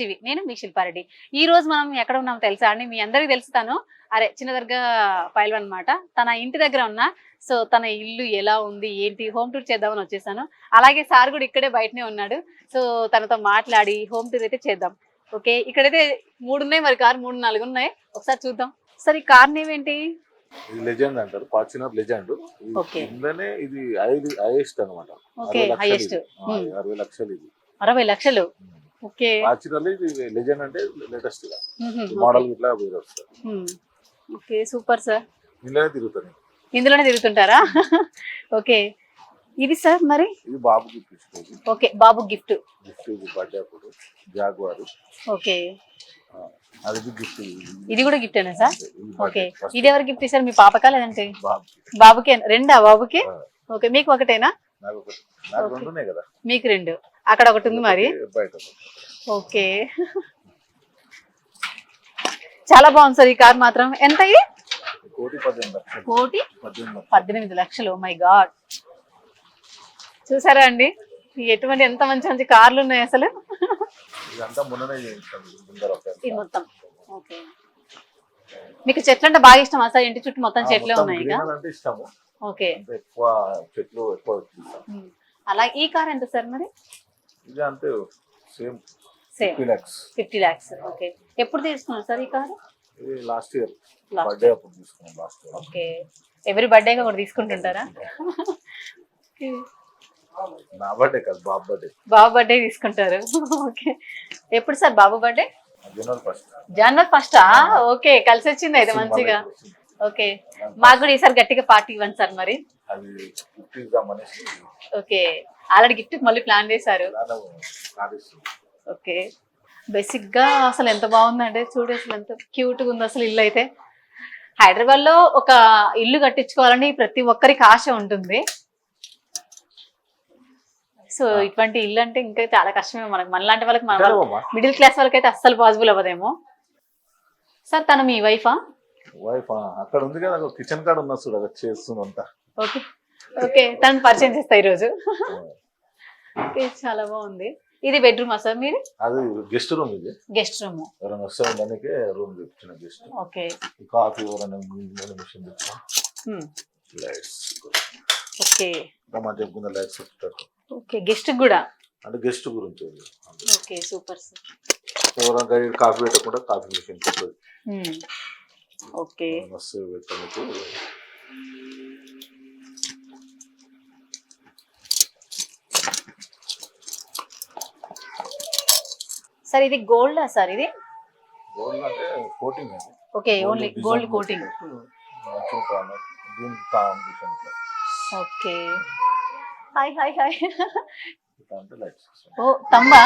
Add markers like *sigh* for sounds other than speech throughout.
TV. నేను మీ శిల్పారెడ్డి ఈ రోజు మనం ఎక్కడ ఉన్నాం తెలుసా అండి? మీ అందరికీ తెలుస్తాను అరే చిన్న దర్గా పైల్వాన్ అనమాట తన ఇంటి దగ్గర ఉన్న సో తన ఇల్లు ఎలా ఉంది ఏంటి హోమ్ టూర్ చేద్దామని వచ్చేసాను. అలాగే సార్ కూడా ఇక్కడే బయటనే ఉన్నాడు. సో తనతో మాట్లాడి హోమ్ టూర్ అయితే చేద్దాం. ఓకే? ఇక్కడైతే మూడు ఉన్నాయి మరి కార్ మూడు నాలుగు ఉన్నాయి. ఒకసారి చూద్దాం. సార్ ఈ కార్ నేమ్ ఏంటి? ఇది లెజెండ్ అంటారు. Fortuner legend. ఇందులోనే ఇది హైయెస్ట్ అనమాట ఓకే హైయెస్ట్. అరవై లక్షలు ఇది. అరవై లక్షలు. ఓకే. ఫార్చునర్ ఇది లెజెండ్ అంటే లేటెస్ట్గా. మ్మ్. మోడల్ ఇట్లా వేరే వస్తుంది. మ్మ్. Okay super sir. ఇందులోనే ఇందులోనే తిరుగుతుంటారా? ఓకే. ఇది సార్ మరి? ఇది బాబు గిఫ్ట్ ఓకే బాబు గిఫ్ట్ గిఫ్ట్ ఇది బర్త్డే అప్పుడు. Jaguar okay. అది గిఫ్ట్ ఇది. కూడా గిఫ్టేనా సార్? ఓకే. ఇది ఎవరు గిఫ్ట్ ఇస్తారు మీ పాపకా లేదంటే? బాబు బాబుకే రెండా? బాబుకి? ఓకే మీకు ఒకటేనా? మీకు రెండు. అక్కడ ఒకటి ఉంది మరి. ఓకే. చాలా బాగుంది సార్ ఈ కార్ మాత్రం. ఎంత ఇది? కోటి పద్దెనిమిది లక్షలు. మై గాడ్ చూసారా అండి? ఎటువంటి ఎంత మంచి మంచి కార్లు ఉన్నాయి అసలు. ఇది మొత్తం. ఓకే మీకు చెట్లు అంటే బాగా ఇష్టం సార్? ఇంటి చుట్టూ మొత్తం చెట్లే ఉన్నాయి ఓకే ఉమ్. అలా ఈ కార్ ఎంత సార్ మరి? ఇది అంతే same. Same. Fifty lakhs fifty lakhs okay ఎప్పుడు తీసుకున్నారు సార్ ఈ కార్? ఇది లాస్ట్ ఇయర్ బర్త్డే అప్పుడు తీసుకున్నాం లాస్ట్ ఇయర్ ఓకే. ఎవరి బర్త్డేగా కూడా తీసుకుంటుంటారా. నా బర్త్డే కాదు బాబు బర్త్డే బాబు బర్త్డే తీసుకుంటారు. ఓకే. ఎప్పుడు సార్ బాబు బర్త్డే జనరల్ ఫస్ట్ జనవరి ఫస్ట్ ఓకే కలిసి వచ్చింది అయితే మంచిగా. ఓకే. మాకు కూడా ఈసారి గట్టిగా పార్టీ ఇవ్వండి సార్ మరి. ఓకే. ఆల్రెడీ గిఫ్ట్ మళ్ళీ ప్లాన్ చేశారు. ఓకే. బేసిక్గా అసలు ఎంత బాగుందంటే చూడు అసలు ఎంత క్యూట్గా ఉంది అసలు ఇల్లు అయితే. హైదరాబాద్లో ఒక ఇల్లు కట్టించుకోవాలని ప్రతి ఒక్కరికి ఆశ ఉంటుంది. సో ఇటువంటి ఇల్లు అంటే ఇంకా చాలా కష్టమే మనకు. మనలాంటి వాళ్ళకి మన మిడిల్ క్లాస్ వాళ్ళకి అయితే అస్సలు పాసిబుల్ అవ్వదేమో. సార్ తను మీ వైఫా వైఫ్ అక్కడ ఉంది కదా కిచెన్ కాడ ఉన్నా చూడ అది చేస్తుంది అంతా. ఓకే ఓకే తను పరిచయం చేస్తా ఈరోజు. చాలా బాగుంది. ఇది బెడ్రూమా సార్ మీరు అది గెస్ట్ రూమ్ ఇది. గెస్ట్ రూమ్ ఎవరైనా వస్తే ఉండడానికి రూమ్ తెచ్చిన గెస్ట్ ఓకే. కాఫీ ఎవరైనా మిషన్ తెచ్చిన Hmm. Lights okay. మనం చెప్పుకున్న లైట్స్ పెట్టారు ఓకే గెస్ట్ కూడా? అంటే గెస్ట్ గురించి. Okay super sir. ఎవరైనా గైడ్ కాఫీ పెట్టకుండా కాఫీ మిషన్ పెట్టదు ఓకే. వస్తే పెట్టడానికి సార్ ఇది గోల్డ్ సార్ ఇది? గోల్డ్ అంటే కోటింగ్ అది okay only gold coating. Okay. Hi hi hi. ఓ తంబా?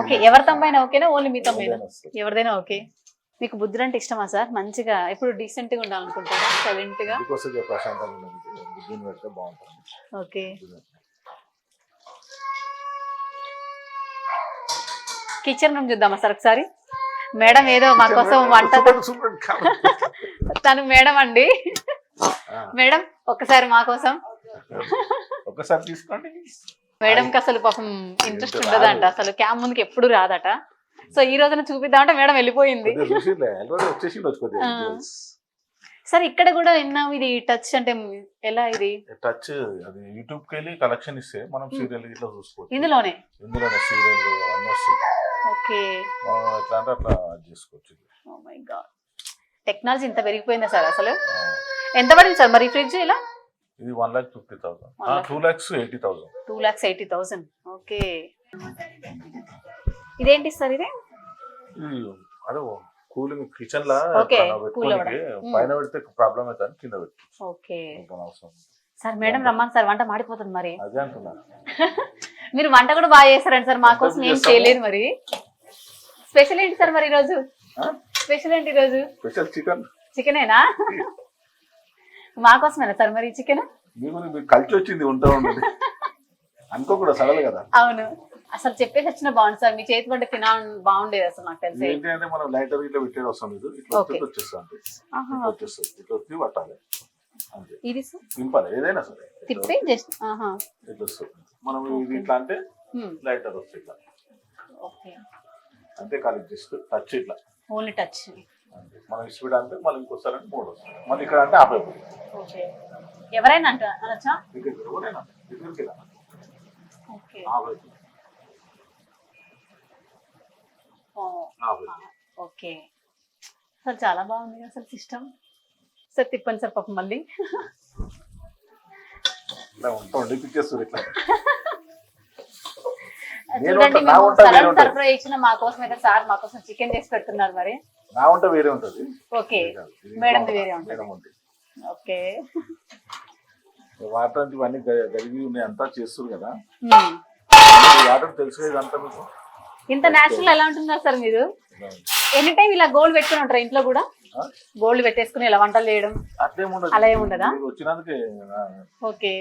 ఓకే ఎవరి తంబైనా ఓకేనా? ఓన్లీ మీ వస్తుంది. ఎవరిదైనా ఓకే. మీకు బుద్ధుడు అంటే ఇష్టమా సార్? మంచిగా ఎప్పుడు డీసెంట్గా ఉండాలనుకుంటారా? సైలెంట్గా? ఓకే. కిచెన్ రూమ్ చూద్దామా సార్ ఒకసారి? మేడం ఏదో మా కోసం వంట. తను మేడం అండి. మేడం ఒక్కసారి మా కోసం. ఒక్కసారి తీసుకోండి. మేడం కి అసలు పాపం ఇంట్రెస్ట్ ఉండదంట. అసలు క్యామ్ ముందుకి ఎప్పుడు రాదట. సో ఈ రోజున చూపిద్దామంటే మేడం వెళ్ళిపోయింది. సార్ ఇక్కడ కూడా విన్నాం ఇది టచ్ అంటే ఎలా ఇది? టచ్ అది యూట్యూబ్కి వెళ్ళి కలెక్షన్ ఇస్తే మనం సీరియల్ ఇట్లా చూసుకోవచ్చు. ఇందులోనే. ఇందులోనే సీరియల్ అన్నీ వస్తాయి. ఓకే. మనం ఎట్లా అంటే అట్లా అది చేసుకోవచ్చు ఓ మై గాడ్ టెక్నాలజీ ఇంత పెరిగిపోయిందా సార్ అసలు? ఎంత పడింది సార్ మరి ఫ్రిడ్జ్ ఇలా? ఇది one lakh fifty thousand. Two lakhs eighty thousand two lakhs eighty thousand okay. ఇదేంటి సార్ ఇది? అదే కూలింగ్ కిచెన్ లా అవ్వడం. పైన పెడితే ప్రాబ్లం అవుతుంది కింద పెట్టి ఓకే. అవసరం సార్ మేడం రమ్మని సార్ వంట మాడిపోతుంది మరి. అదే అంటున్నా. *laughs* మీరు వంట కూడా బాగా చేస్తారండి సార్ మా కోసం వంట ఏం. చేయలేదు మరి. స్పెషల్ ఏంటి సార్ మరి ఈరోజు? స్పెషల్ ఏంటి ఈరోజు? Special chicken. చికెనేనా? *laughs* మా కోసమేనా సార్ మరి చికెన్? మీకు కలిసి వచ్చింది ఉంటా అనుకోకూడదు సడల్ కదా. అవును. అసలు చెప్పేసి వచ్చిన బాగుంది సార్ మీ చేతి వంట తినా బాగుండేది అసలు నాకు తెలిసి. మనం లైటర్ ఇట్లా పెట్టేది వస్తాం ఇది ఇట్లా వచ్చేస్తుంది ఇట్లా వచ్చి పట్టాలి. ఇది సింపల్ ఏదైనా సరే. ఇట్లా తిప్పి జస్ట్ ఆహా. ఇట్లా వస్తుంది మనం ఇది ఇట్లా అంటే. లైటర్ వస్తుంది ఇట్లా. ఓకే. అంతే ఖాళీ జస్ట్ టచ్ ఇట్లా. Only touch. మనం స్పీడ్ అంటే మళ్ళీ ఇంకోసారి అంటే మూడు వస్తుంది మళ్ళీ ఇక్కడ అంటే ఆపైపోతుంది ఓకే. ఎవరైనా అంట అనొచ్చా? ఎవరైనా దగ్గరికి. ఓకే. అసలు చాలా బాగుంది అసలు సిస్టమ్. సార్ తిప్పండి సార్ పాపం మళ్ళీ. చూడండి మేము ఇచ్చిన మా కోసం అయితే సార్ మా కోసం చికెన్ చేసి పెడుతున్నారు మరి. నా వంట వేరే ఉంటుంది. ఓకే. ఇది మేడంది వేరే ఉంటుంది. మేడం ఉంటుంది ఓకే. వాటర్ అంటే ఇవన్నీ గ- గడిగి ఉన్నాయి అంతా చేస్తారు కదా. మ్మ్. ఈ వాటర్ తెలుసు ఇదంతా మీకు? ఇంత నేచురల్ ఎలా ఉంటున్నారు సార్ మీరు? ఎనీ టైం ఇలా గోల్డ్ పెట్టుకుని ఉంటారు ఇంట్లో కూడా? ఆ? గోల్డ్ పెట్టేసుకుని ఇలా వంటలు చేయడం అలా ఏం ఉండదా? వచ్చినందుకే ఓకే.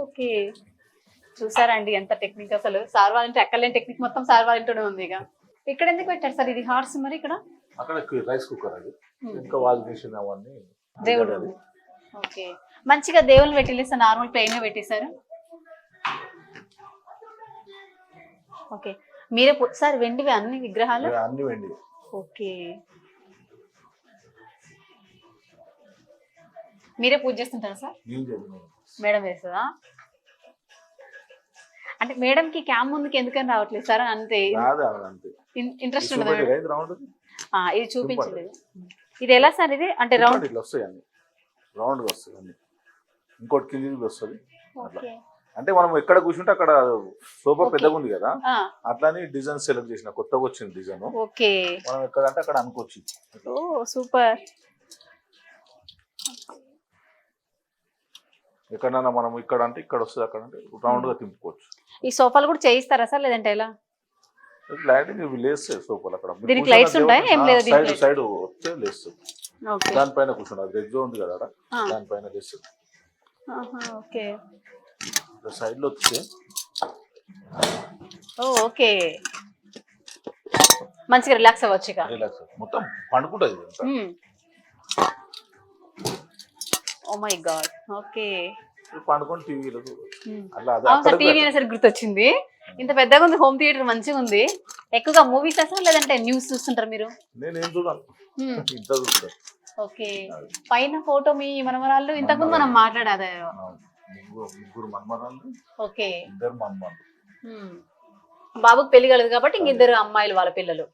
ఓకే. చూసారండి ఎంత టెక్నిక్ అసలు. సార్ వాళ్ళంటే ఎక్కలేని టెక్నిక్ మొత్తం సార్ వాళ్ళ ఇంట్లోనే ఉంది ఇక. ఇక్కడ ఎందుకు పెట్టారు సార్ ఇది హార్స్ మరి ఇక్కడ? అక్కడ రైస్ కుక్కర్ అది. ఇంకా వాళ్ళు చేసిన అవన్నీ దేవుడు. ఓకే. మంచిగా దేవుళ్ళు పెట్టిలేస్తారు నార్మల్ ప్లెయిన్ పెట్టేశారు. ఓకే. మీరే సార్ వెండివి అన్ని విగ్రహాలు? అన్ని వెండి ఓకే. మీరే పూజ చేస్తుంటారా సార్? మేడం వేస్తుందా అంటే మేడంకి క్యామ్ ముందుకి ఎందుకని రావట్లేదు సార్ అంతే. ఇంట్రెస్ట్ ఇది చూపించలేదు. ఇది ఎలా సార్ ఇది? అంటే రౌండ్ ఇట్లా వస్తాయి అన్ని. రౌండ్గా వస్తాయి అన్ని. ఇంకోటి కింది వస్తుంది. అంటే మనం ఎక్కడ కూర్చుంటే అక్కడ సోఫా. పెద్దగా ఉంది కదా. అట్లానే డిజైన్ సెలెక్ట్ చేసిన కొత్తగా వచ్చిన డిజైన్. ఓకే. మనం ఎక్కడ అంటే అక్కడ అనుకోవచ్చు. Oh super. ఎక్కడైనా మనం ఇక్కడ అంటే ఇక్కడ వస్తుంది అక్కడ అంటే రౌండ్గా తిప్పుకోవచ్చు ఈ సోఫాలు కూడా చేయిస్తారా సార్ లేదంటే ఎలా? లైటింగ్ ఇవి లేస్తాయి సోఫాలు అక్కడ. మీరు దీనికి కూర్చున్న lights ఉంటాయా? ఏం లేదా సైడ్ దీనికి? సైడ్ వస్తే లేస్తుంది ఓకే. దానిపైన కూర్చున్నారు రెగ్జో ఉంది కదా. దానిపైన లేస్తుంది ఓకే. సైడ్లో వస్తే ఓకే. మంచిగా రిలాక్స్ అవ్వచ్చు ఇక. రిలాక్స్ మొత్తం పండుకుంటుంది. Oh my god. ఓకే. పండుకొని టీవీలో అలా అది టీవీ అనేసరికి గుర్తొచ్చింది. ఇంత పెద్దగా ఉంది హోమ్ థియేటర్ మంచిగా ఉంది. ఎక్కువగా మూవీస్ సార్ లేదంటే న్యూస్ చూస్తుంటారు మీరు? నేను ఏం చూడాలి. *laughs* ఇంత చూస్తాను ఓకే. పైన ఫోటో మీ మనవరాళ్ళు ఇంతకుముందు మనం మాట్లాడారు. ముగ్గురు ముగ్గురు మన్మరాలు ఓకే. ఇద్దరు మన్మరాలు. బాబుకి పెళ్ళి కలదు కాబట్టి ఇంక ఇద్దరు అమ్మాయిలు వాళ్ళ పిల్లలు.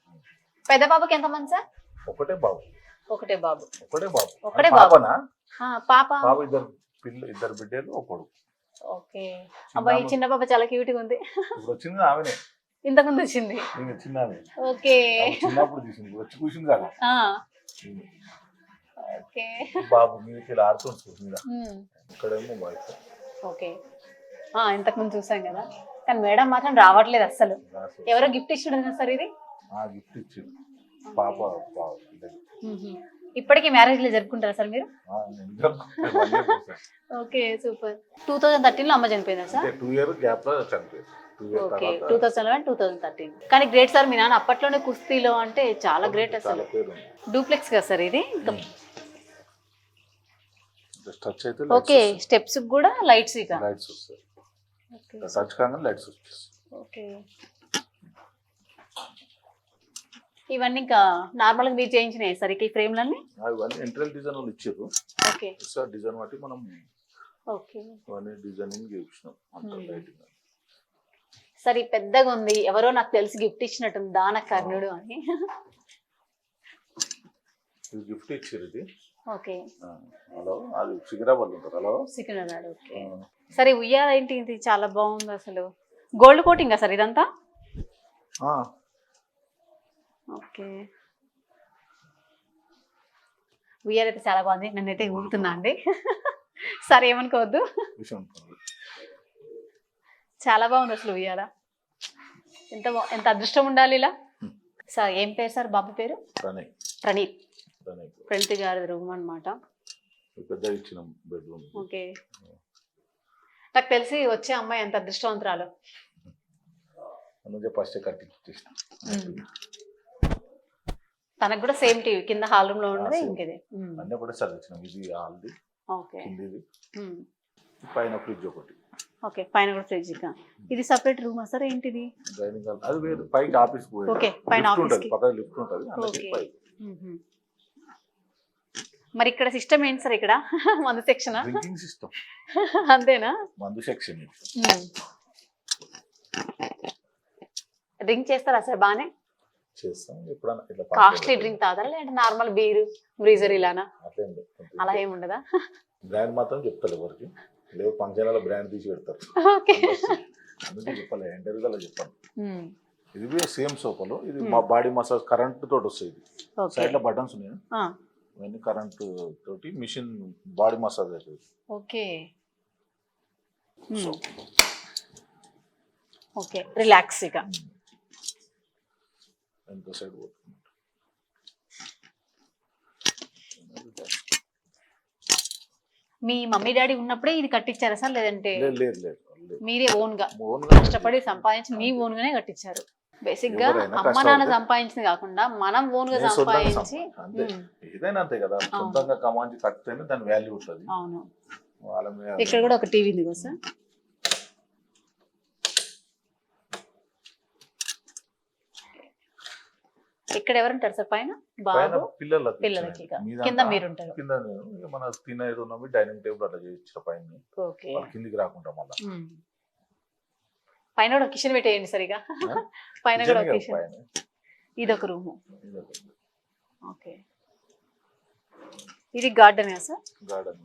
పెద్ద బాబుకి ఎంతమంది సార్? ఒకటే బాబు. ఒకటే బాబు. ఒకటే బాబు. ఒకటే అది బాబు. పాపనా? ఆ, పాప. బాబు ఇద్దరు పిల్ల ఇద్దరు బిడ్డలు ఒకడు ఓకే. అబ్బాయి చిన్న పాప చాలా క్యూట్గా ఉంది. ఇప్పుడు వచ్చింది ఆమెనే. ఇంతకుముందు వచ్చింది. నేను ఓకే. చిన్నప్పుడు చూసింది. వచ్చి కూర్చుంది కదా. ఓకే. బాబు మీదకి ఆడుతుంది మీద ఇక్కడేమో వైఫ్ ఓకే. ఆ, ఇంతకుముందు చూసాం కదా. కానీ మేడం మాత్రం రావట్లేదు అస్సలు. ఎవరో గిఫ్ట్ ఇచ్చాడు సార్ ఇది? ఆ గిఫ్ట్ ఇచ్చింది పాప. ఇప్పటికీ మ్యారేజ్లో జరుపుకుంటారా సార్ మీరు. Okay super. టూ థౌజండ్ థర్టీన్లో అమ్మ చనిపోయిందా సార్? టూ ఇయర్ గ్యాప్లో చనిపోయింది. Okay two thousand eleven two thousand thirteen కానీ గ్రేట్ సార్ మీ నాన్న అప్పట్లోనే కుస్తీలో అంటే చాలా గ్రేట్ అసలు. డూప్లెక్స్ కదా సార్ ఇది? టచ్ అయితే ఓకే స్టెప్స్ కూడా లైట్స్ ఇక. లైట్స్ వస్తాయి. టచ్ కాగానే లైట్స్ వస్తాయి. ఓకే ఇవన్నీ ఇంకా నార్మల్గా మీరు చేయించినాయి సార్ ఇక ఈ ఫ్రేమ్లన్నీ? అవన్నీ ఎంట్రల్ డిజైన్ వాళ్ళు ఇచ్చారు. ఓకే సార్ డిజైన్ బట్టి మనం ఓకే అవన్నీ డిజైనింగ్ చేయించినాం అంత Hmm. లైటింగ్ సరే ఈ పెద్దగా ఉంది. ఎవరో నాకు తెలిసి గిఫ్ట్ ఇచ్చినట్టుంది దాన కర్ణుడు అని. ఇది గిఫ్ట్ ఇచ్చారు ఇది ఓకే హలో అది సికిరాబాద్ ఉంటారు హలో. సికింద్రాబాద్ ఓకే. సరే ఉయ్యాల ఏంటి? ఇది చాలా బాగుంది అసలు. గోల్డ్ కోటింగ్ సార్ ఇదంతా? ఆ, ఓకే. ఉయ్యాల అయితే చాలా బాగుంది. నన్నైతే ఊరుతున్నా అండి. సరే ఏమనుకోవద్దు. చాలా బాగుంది అసలు ఉయ్యాల. ఎంత ఎంత అదృష్టం ఉండాలి ఇలా. సార్ ఏం పేరు సార్? బాబు పేరు? ప్రణయ్. ప్రణీత్. ప్రణీత్ గారి రూమ్ బెడ్రూమ్. ఓకే. నాకు తెలిసి వచ్చే అమ్మాయి ఎంత అదృష్టవంతురాలు. తనకు కూడా సేమ్ టీవీ కింద హాల్ రూమ్లో ఉండదు. ఇంకది. అన్నీ ఇచ్చినాం ఇది హాల్ది ఓకే. పైన ఫ్రిడ్జ్ ఒకటి. ఓకే పైన కూడా ఫ్రిడ్జ్ ఇది సపరేట్ రూమా సార్? ఏంటిది? Dining hall. అది వేరు పైకి ఆఫీస్ ఓకే, పైన కి. పక్కన లిఫ్ట్ ఉంటుంది ఓకే. మరి ఇక్కడ సిస్టమ్ ఏంటి సార్ ఇక్కడ? మందు సెక్షన్ డ్రింకింగ్ సిస్టమ్ అంతేనా? మందు సెక్షన్ డ్రింక్ చేస్తారా సార్ బానే? చేస్తాం. ఎప్పుడన్నా ఇట్లా కాస్ట్లీ డ్రింక్ తాగుతారా? లేదంటే నార్మల్ బీరు బ్రీజర్ ఇలానా? అలా ఏమి ఉండదా? బ్రాండ్ మాత్రం చెప్తారు ఎవరికి. లేదు ఫంక్షన్ బ్రాండ్ తీసి పెడతారు. ఓకే అందుకే చెప్పలే ఇంటర్వ్యూలో చెప్పాను. ఇది కూడా సేమ్ సోఫాలో ఇది మా బాడీ మసాజ్ కరెంట్ తోటి వస్తుంది సైడ్లో బటన్స్ ఉన్నాయి. ఇవన్నీ కరెంట్ తోటి మిషన్ బాడీ మసాజ్ అవుతుంది ఓకే. So okay. రిలాక్స్ ఇక. ఎంత సైడ్ మీ మమ్మీ డాడీ ఉన్నప్పుడే ఇది కట్టించారా సార్? లేదంటే లేదు లేదు మీరే ఓన్గా ఓన్గా కష్టపడి సంపాదించి మీ ఓన్ గానే కట్టించారు. బేసిక్గా అమ్మ నాన్న సంపాదించింది కాకుండా మనం ఓన్గా సంపాదించి ఏదైనా అంతే కదా సొంతంగా కమాంచి కట్టితేనే దాని వాల్యూ ఉంటుంది. అవును. ఇక్కడ కూడా ఒక టీవీ ఉంది కదా సార్? ఇక్కడ ఎవరుంటారు సార్ పైన? బాబు? పిల్లలకి పిల్లలకి కింద అంతా మీరుంటారు. కింద నేను మన తినేది ఉన్నవి డైనింగ్ టేబుల్ అట్లా చేయించిన పైన. కిందికి రాకుండా మళ్ళీ. పైన కూడా కిచెన్ పెట్టేయండి సరిగా పైన కూడా కిచెన్ పైన. ఇది ఒక రూము. ఓకే. ఇది గార్డెన్ సార్? గార్డెన్.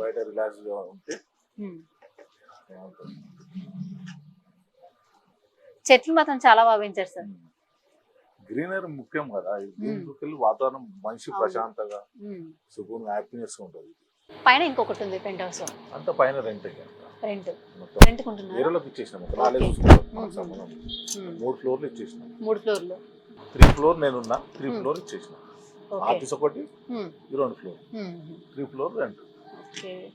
బయట రిలాక్స్గా ఉంటే ఉమ్. బాగుంటుంది. చెట్లు మాత్రం చాలా బాగా పెంచారు సార్. గ్రీనరీ ముఖ్యం కదా. దీంట్లోకి వాతావరణం మనిషి. ప్రశాంతంగా ఉమ్. సుఖం హ్యాపీనెస్ ఉంటుంది. పైన ఇంకొకటి ఉంది పెంట్ హౌస్. అంత పైన రెంట్ రెంట్. రెంట్ వేరేలోకి ఇచ్చేసినాం ఒక నాలుగు. మూడు ఫ్లోర్లు ఇచ్చేసినాం. మూడు ఫ్లోర్లు. త్రీ ఫ్లోర్ నేనున్నా త్రీ. ఫ్లోర్ ఇచ్చేసినాం. ఆఫీస్ ఒకటి ఉమ్. ఈ రెండు floor. Three floor rent. Okay.